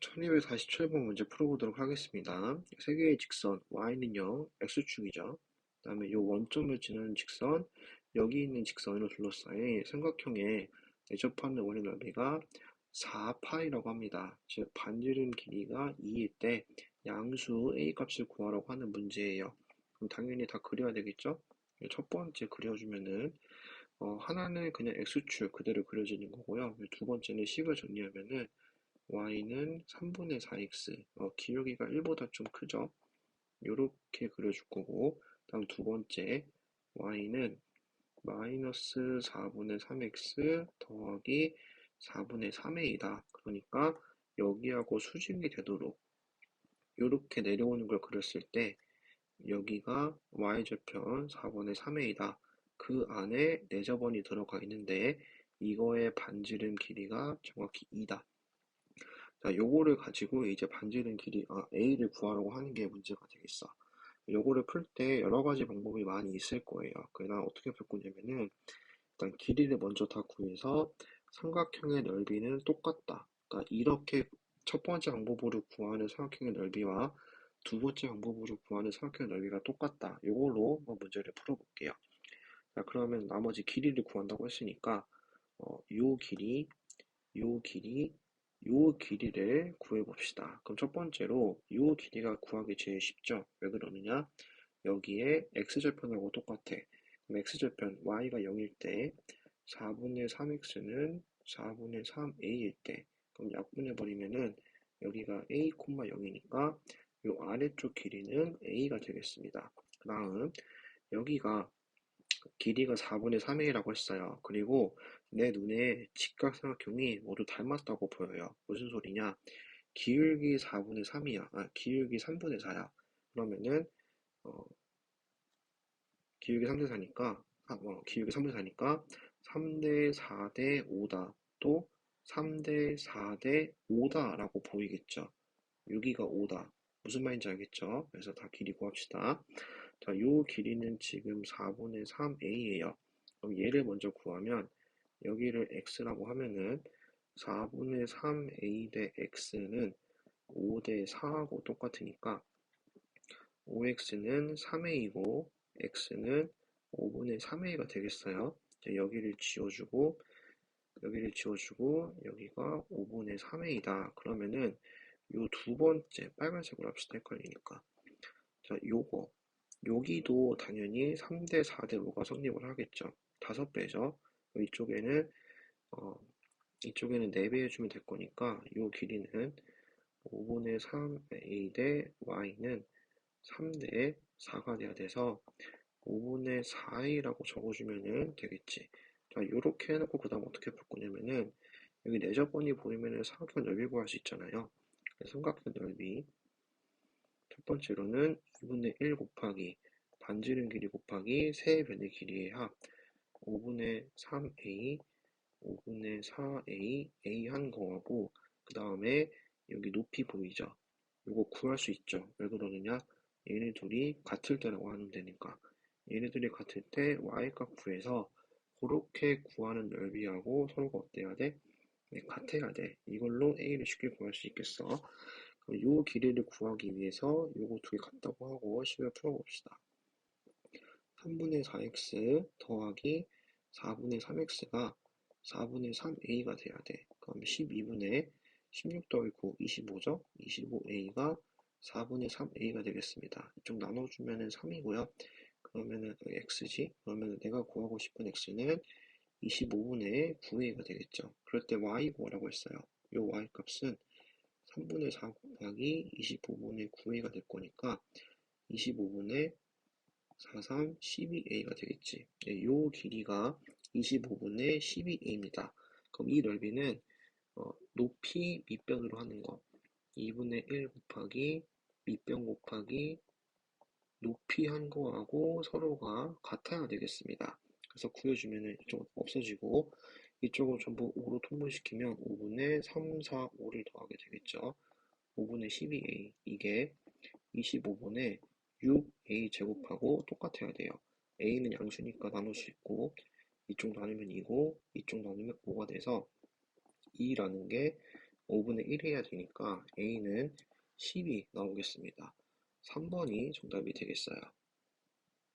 1247번 문제 풀어보도록 하겠습니다. 세 개의 직선 y는요 x축이죠. 그 다음에 이 원점을 지나는 직선 여기 있는 직선으로 둘러싸인 삼각형의 내접하는 원의 넓이가 4파이라고 합니다. 즉 반지름 길이가 2일 때 양수 a 값을 구하라고 하는 문제예요. 그럼 당연히 다 그려야 되겠죠? 첫 번째 그려주면은 어, 하나는 그냥 x축 그대로 그려지는 거고요. 두 번째는 식을 정리하면은 y는 3분의 4x 어, 기울기가 1보다 좀 크죠? 이렇게 그려줄 거고 다음 두 번째 y는 마이너스 4분의 3x 더하기 4분의 3a이다. 그러니까 여기하고 수직이 되도록 이렇게 내려오는 걸 그렸을 때 여기가 y좌편 4분의 3a이다. 그 안에 4저번이 들어가 있는데 이거의 반지름 길이가 정확히 2다 자, 요거를 가지고 이제 반지름 길이, 아, A를 구하라고 하는 게 문제가 되겠어. 요거를 풀 때 여러 가지 방법이 많이 있을 거예요. 그래서 어떻게 풀 거냐면은, 일단 길이를 먼저 다 구해서 삼각형의 넓이는 똑같다. 그러니까 이렇게 첫 번째 방법으로 구하는 삼각형의 넓이와 두 번째 방법으로 구하는 삼각형의 넓이가 똑같다. 요걸로 한번 문제를 풀어볼게요. 자, 그러면 나머지 길이를 구한다고 했으니까, 어, 요 길이, 요 길이, 요 길이를 구해봅시다. 그럼 첫 번째로 요 길이가 구하기 제일 쉽죠. 왜 그러느냐? 여기에 x절편하고 똑같아. 그럼 x절편 y가 0일 때 4분의 3x는 4분의 3a일 때 그럼 약분해버리면은 여기가 a, 0이니까 요 아래쪽 길이는 a가 되겠습니다. 그 다음 여기가 길이가 4분의 3a라고 했어요. 그리고 내 눈에 직각삼각형이 모두 닮았다고 보여요. 무슨 소리냐? 기울기 4분의 3이야. 아, 기울기 3분의 4야. 그러면은 어, 기울기 3대 4니까 아, 어, 기울기 3대 4니까 3대 4대 5다. 또 3대 4대 5다라고 보이겠죠. 여기가 5다. 무슨 말인지 알겠죠? 그래서 다 길이 구합시다. 자, 요 길이는 지금 4분의 3a예요. 그럼 얘를 먼저 구하면 여기를 x라고 하면은 4분의 3a 대 x는 5 대 4하고 똑같으니까 5x는 3a이고 x는 5분의 3a가 되겠어요. 여기를 지워주고 여기를 지워주고 여기가 5분의 3a이다. 그러면은 요 두 번째 빨간색으로 합시다. 헷갈리니까. 자, 요거 여기도 당연히 3대 4대 5가 성립을 하겠죠. 다섯 배죠. 이쪽에는 어, 이쪽에는 4배 해주면 될 거니까 이 길이는 5분의 3a 대 y는 3대 4가 돼야 돼서 5분의 4a라고 적어주면 되겠지. 자, 이렇게 해놓고 그 다음 어떻게 풀 거냐면은 여기 내저번이 보이면은 삼각형 넓이 구할 수 있잖아요. 삼각형 넓이 첫 번째로는 2분의 1 곱하기 반지름 길이 곱하기 세 변의 길이의 합 5분의 3a, 5분의 4a, a 한 거하고 그 다음에 여기 높이 보이죠? 이거 구할 수 있죠? 왜 그러느냐? 얘네 둘이 같을 때라고 하면 되니까 얘네들이 같을 때 y값 구해서 그렇게 구하는 넓이하고 서로가 어때야 돼? 네, 같아야 돼. 이걸로 a를 쉽게 구할 수 있겠어. 요 길이를 구하기 위해서 요거 두 개 같다고 하고 식을 풀어봅시다. 3분의 4x 더하기 4분의 3x가 4분의 3a가 돼야 돼. 그럼 12분의 16 더하기 9, 25죠? 25a가 4분의 3a가 되겠습니다. 이쪽 나눠주면은 3이고요. 그러면은 x지? 그러면 내가 구하고 싶은 x는 25분의 9a가 되겠죠. 그럴 때 y 구하라고 했어요. 이 y 값은 3분의 4 곱하기 25분의 9a가 될 거니까 25분의 43, 12a가 되겠지. 네, 요 길이가 25분의 12a입니다. 그럼 이 넓이는 어, 높이 밑변으로 하는 거 2분의 1 곱하기 밑변 곱하기 높이 한 거하고 서로가 같아야 되겠습니다. 그래서 구해주면 이쪽은 없어지고 이쪽을 전부 5로 통분시키면 5분의 3, 4, 5를 더하게 되겠죠. 5분의 12a 이게 25분의 6a 제곱하고 똑같아야 돼요. a는 양수니까 나눌 수 있고 이쪽 나누면 2고 이쪽 나누면 5가 돼서 2라는 게 5분의 1 해야 되니까 A는 10이 나오겠습니다. 3번이 정답이 되겠어요.